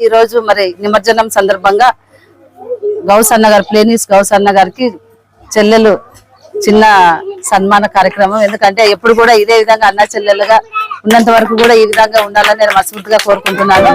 ఈ రోజు మరి నిమజ్జనం సందర్భంగా గౌసన్న గారు ప్లేనీస్ గౌసన్న గారికి చెల్లెలు చిన్న సన్మాన కార్యక్రమం. ఎందుకంటే ఎప్పుడు కూడా ఇదే విధంగా అన్న చెల్లెలుగా ఉన్నంత వరకు కూడా ఈ విధంగా ఉండాలని నేను మనస్ఫూర్తిగా కోరుకుంటున్నాను.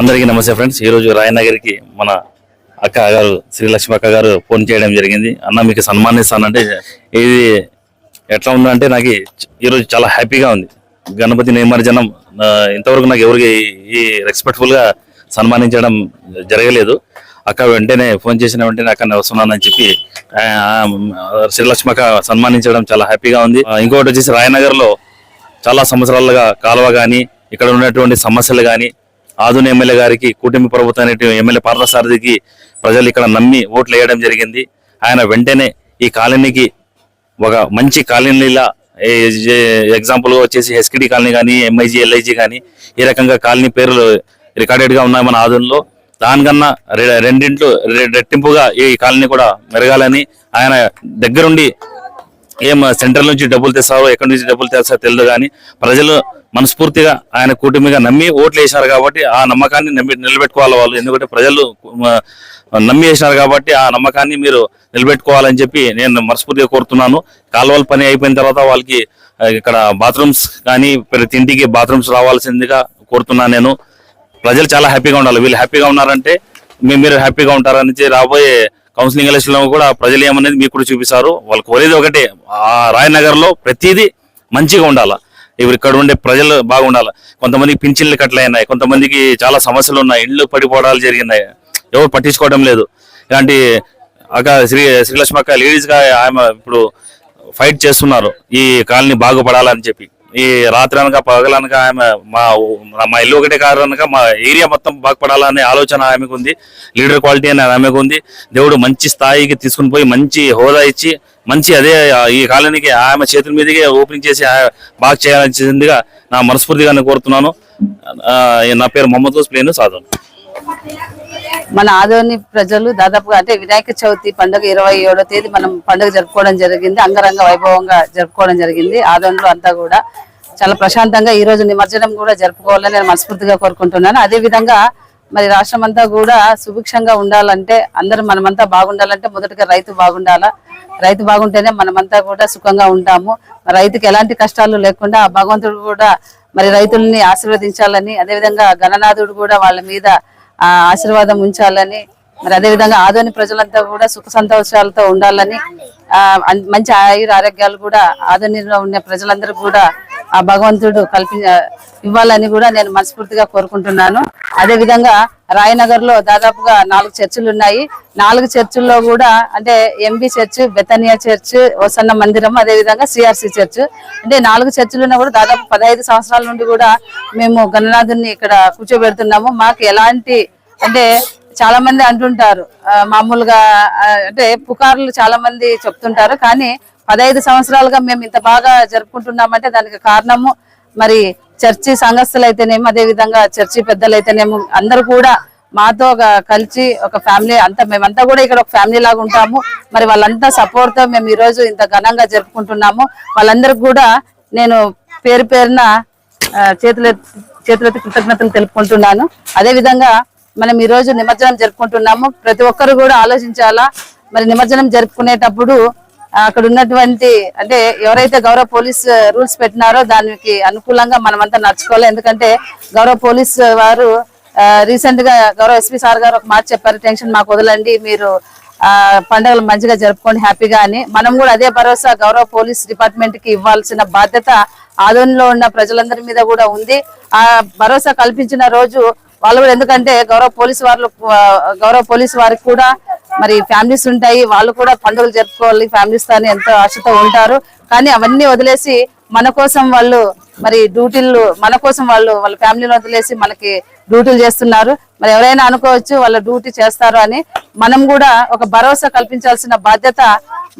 అందరికీ నమస్తే ఫ్రెండ్స్. ఈ రోజు రాయనగర్కి మన అక్క గారు శ్రీలక్ష్మి అక్క గారు ఫోన్ చేయడం జరిగింది. అన్న మీకు సన్మానిస్తానంటే ఇది ఎట్లా ఉందంటే నాకు ఈరోజు చాలా హ్యాపీగా ఉంది. గణపతి నిమజ్జనం ఇంతవరకు నాకు ఎవరికి ఈ రెస్పెక్ట్ఫుల్గా సన్మానించడం జరగలేదు. అక్క వెంటనే ఫోన్ చేసిన వెంటనే అక్కడ వస్తున్నానని చెప్పి శ్రీలక్ష్మి అక్క సన్మానించడం చాలా హ్యాపీగా ఉంది. ఇంకొకటి వచ్చేసి రాయనగర్లో చాలా సంవత్సరాలుగా కాలువ కానీ ఇక్కడ ఉన్నటువంటి సమస్యలు కానీ ఆధున ఎమ్మెల్యే గారికి కూటమి ప్రభుత్వం అనేటువంటి ఎమ్మెల్యే పార్థసారథికి ప్రజలు ఇక్కడ నమ్మి ఓట్లు వేయడం జరిగింది. ఆయన వెంటనే ఈ కాలనీకి ఒక మంచి కాలనీలా ఎగ్జాంపుల్గా వచ్చేసి ఎస్కిడి కాలనీ కానీ ఎంఐజీ ఎల్ఐజీ కానీ ఈ రకంగా కాలనీ పేర్లు రికార్డెడ్గా ఉన్నాయి మన ఆధునలో. దానికన్నా రె- రెండింట్లు రె- రెట్టింపుగా ఈ కాలనీ కూడా మెరగాలని ఆయన దగ్గరుండి ఏం సెంట్రల్ నుంచి డబ్బులు తెస్తారో ఎక్కడి నుంచి డబ్బులు తెస్తారో తెలియదు కానీ ప్రజలు మనస్ఫూర్తిగా ఆయన కూటమిగా నమ్మి ఓట్లు వేసినారు కాబట్టి ఆ నమ్మకాన్ని నమ్మి నిలబెట్టుకోవాలి వాళ్ళు. ఎందుకంటే ప్రజలు నమ్మి వేసినారు కాబట్టి ఆ నమ్మకాన్ని మీరు నిలబెట్టుకోవాలని చెప్పి నేను మనస్ఫూర్తిగా కోరుతున్నాను. కాలువల పని అయిపోయిన తర్వాత వాళ్ళకి ఇక్కడ బాత్రూమ్స్ కానీ ప్రతి ఇంటికి బాత్రూమ్స్ రావాల్సిందిగా కోరుతున్నాను నేను. ప్రజలు చాలా హ్యాపీగా ఉండాలి. వీళ్ళు హ్యాపీగా ఉన్నారంటే మీ- మీరు హ్యాపీగా ఉంటారని చెప్పి రాబోయే కౌన్సిలింగ్ ఎలక్షన్లో కూడా ప్రజలు ఏమనేది మీకు కూడా చూపిస్తారు. వాళ్ళు కోరేది ఒకటే ఆ రాయనగర్లో ప్రతిదీ మంచిగా ఉండాలా? ఇప్పుడు ఇక్కడ ఉండే ప్రజలు బాగుండాలి. కొంతమందికి పింఛన్లు కట్టలైనాయి. కొంతమందికి చాలా సమస్యలు ఉన్నాయి. ఇళ్ళు పడిపోవడాలు జరిగినాయి. ఎవరు పట్టించుకోవడం లేదు. ఇలాంటి అక్క శ్రీ శ్రీలక్ష్మి అక్క లేడీస్గా ఆమె ఇప్పుడు ఫైట్ చేస్తున్నారు. ఈ కాలనీ బాగుపడాలని చెప్పి. ఈ రాత్రి అనక పగలనక ఆమె మా మా ఇల్లు ఒకటే కారు అనక మా ఏరియా మొత్తం బాగుపడాలనే ఆలోచన ఆమెకు ఉంది. లీడర్ క్వాలిటీ అని ఆమెకు ఉంది. దేవుడు మంచి స్థాయికి తీసుకుని పోయి మంచి హోదా ఇచ్చి మంచి అదే ఈ కాలనీకి ఆమె చేతుల మీదకే ఓపెనింగ్ చేసి బాగా చేయాల్సిందిగా నా మనస్ఫూర్తిగా నేను కోరుతున్నాను నా పేరు మొహమ్మద్ ప్లేను సాధన్ మన ఆదోని ప్రజలు దాదాపుగా అంటే వినాయక చవితి పండుగ ఇరవై ఏడో తేదీ మనం పండుగ జరుపుకోవడం జరిగింది. అంగరంగ వైభవంగా జరుపుకోవడం జరిగింది. ఆదోనిలో అంతా కూడా చాలా ప్రశాంతంగా ఈ రోజు నిమజ్జనం కూడా జరుపుకోవాలని నేను మనస్ఫూర్తిగా కోరుకుంటున్నాను. అదే విధంగా మరి రాష్ట్రం అంతా కూడా సుభిక్షంగా ఉండాలంటే అందరూ మనమంతా బాగుండాలంటే మొదటగా రైతు బాగుండాలా? రైతు బాగుంటేనే మనమంతా కూడా సుఖంగా ఉంటాము. రైతుకి ఎలాంటి కష్టాలు లేకుండా భగవంతుడు కూడా మరి రైతుల్ని ఆశీర్వదించాలని అదేవిధంగా గణనాథుడు కూడా వాళ్ళ మీద ఆశీర్వాదం ఉంచాలని మరి అదే విధంగా ఆదోని ప్రజలంతా కూడా సుఖ సంతోషాలతో ఉండాలని మంచి ఆయుర ఆరోగ్యాలు కూడా ఆదోనిలో ఉన్న ప్రజలందరూ కూడా ఆ భగవంతుడు కల్పి ఇవ్వాలని కూడా నేను మనస్ఫూర్తిగా కోరుకుంటున్నాను. అదే విధంగా రాయనగర్లో దాదాపుగా నాలుగు చర్చిలు ఉన్నాయి. నాలుగు చర్చిల్లో కూడా అంటే ఎంబీ చర్చ్ బెతనియా చర్చ్ వసన్న మందిరం అదే విధంగా సిఆర్సి చర్చ్. అంటే నాలుగు చర్చిలున్నా కూడా దాదాపు పదహైదు సంవత్సరాల నుండి కూడా మేము గణనాథుని ఇక్కడ కూర్చోబెడుతున్నాము. మాకు ఎలాంటి అంటే చాలా మంది అంటుంటారు మామూలుగా అంటే పుకార్లు చాలా మంది చెప్తుంటారు. కానీ పదహైదు సంవత్సరాలుగా మేము ఇంత బాగా జరుపుకుంటున్నామంటే దానికి కారణము మరి చర్చి సంఘస్థులు అయితేనేమో అదే విధంగా చర్చి పెద్దలు అయితేనేమో అందరూ కూడా మాతో ఒక కలిసి ఒక ఫ్యామిలీ అంతా మేమంతా కూడా ఇక్కడ ఒక ఫ్యామిలీ లాగా ఉంటాము. మరి వాళ్ళంతా సపోర్ట్తో మేము ఈ రోజు ఇంత ఘనంగా జరుపుకుంటున్నాము. వాళ్ళందరికి కూడా నేను పేరు పేరున చేతుల చేతులతో కృతజ్ఞతలు తెలుపుకుంటున్నాను. అదే విధంగా మనం ఈ రోజు నిమజ్జనం జరుపుకుంటున్నాము. ప్రతి ఒక్కరు కూడా ఆలోచించాలా మరి నిమజ్జనం జరుపుకునేటప్పుడు అక్కడ ఉన్నటువంటి అంటే ఎవరైతే గౌరవ పోలీస్ uh, రూల్స్ పెట్టినారో దానికి అనుకూలంగా మనమంతా నడుచుకోవాలి. ఎందుకంటే గౌరవ పోలీస్ వారు uh, రీసెంట్గా గౌరవ ఎస్పీ సార్ గారు ఒక మాట చెప్పారు టెన్షన్ మాకు వదలండి మీరు uh, ఆ పండుగలు మంచిగా జరుపుకోండి హ్యాపీగా అని. మనం కూడా అదే భరోసా గౌరవ పోలీస్ డిపార్ట్మెంట్కి ఇవ్వాల్సిన బాధ్యత ఆదోనిలో ఉన్న ప్రజలందరి మీద కూడా ఉంది. ఆ భరోసా కల్పించిన రోజు వాళ్ళు కూడా ఎందుకంటే గౌరవ పోలీస్ వారు గౌరవ పోలీస్ వారికి కూడా మరి ఫ్యామిలీస్ ఉంటాయి వాళ్ళు కూడా పండుగలు జరుపుకోవాలి ఫ్యామిలీస్తో ఎంతో ఆశతో ఉంటారు. కానీ అవన్నీ వదిలేసి మన కోసం వాళ్ళు మరి డ్యూటీలు మన కోసం వాళ్ళు వాళ్ళ ఫ్యామిలీని వదిలేసి మనకి డ్యూటీలు చేస్తున్నారు. మరి ఎవరైనా అనుకోవచ్చు వాళ్ళ డ్యూటీ చేస్తారు అని మనం కూడా ఒక భరోసా కల్పించాల్సిన బాధ్యత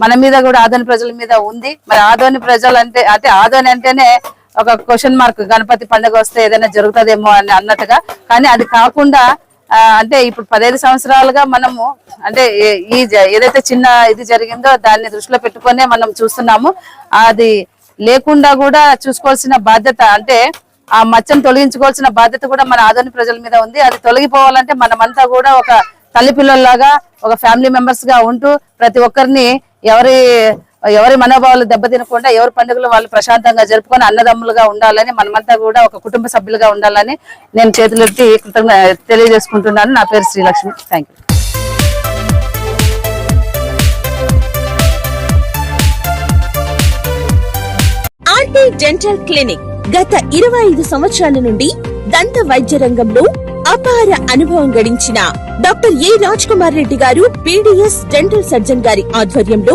మన మీద కూడా ఆదోని ప్రజల మీద ఉంది. మరి ఆదోని ప్రజలు అంటే అంటే ఆదోని అంటేనే ఒక క్వశ్చన్ మార్క్ గణపతి పండుగ వస్తే ఏదైనా జరుగుతుందేమో అని అన్నట్టుగా. కానీ అది కాకుండా అంటే ఇప్పుడు పదహైదు సంవత్సరాలుగా మనము అంటే ఈ జ- ఏదైతే చిన్న ఇది జరిగిందో దాన్ని దృష్టిలో పెట్టుకునే మనం చూస్తున్నాము. అది లేకుండా కూడా చూసుకోవాల్సిన బాధ్యత అంటే ఆ మచ్చను తొలగించుకోవాల్సిన బాధ్యత కూడా మన ఆదోని ప్రజల మీద ఉంది. అది తొలగిపోవాలంటే మనమంతా కూడా ఒక తల్లి పిల్లల్లాగా ఒక ఫ్యామిలీ మెంబర్స్గా ఉంటూ ప్రతి ఒక్కరిని ఎవరి ఎవరి మనోభావాలు దెబ్బతినకుండా ఎవరి పండుగలు వాళ్ళు ప్రశాంతంగా జరుపుకొని అన్నదమ్ములుగా ఉండాలని మనమంతా కూడా ఒక కుటుంబ సభ్యులుగా ఉండాలని నేను చేతులెత్తి కృతజ్ఞ తెలియజేసుకుంటున్నాను. నా పేరు Srilakshmi. Thank you RT dental clinic గత ఇరవై ఐదు సంవత్సరాల నుండి దంత వైద్య రంగంలో అపార అనుభవం గడించిన doctor A Raj Kumar Reddy garu PDS dental surgeon గారి ఆధ్వర్యంలో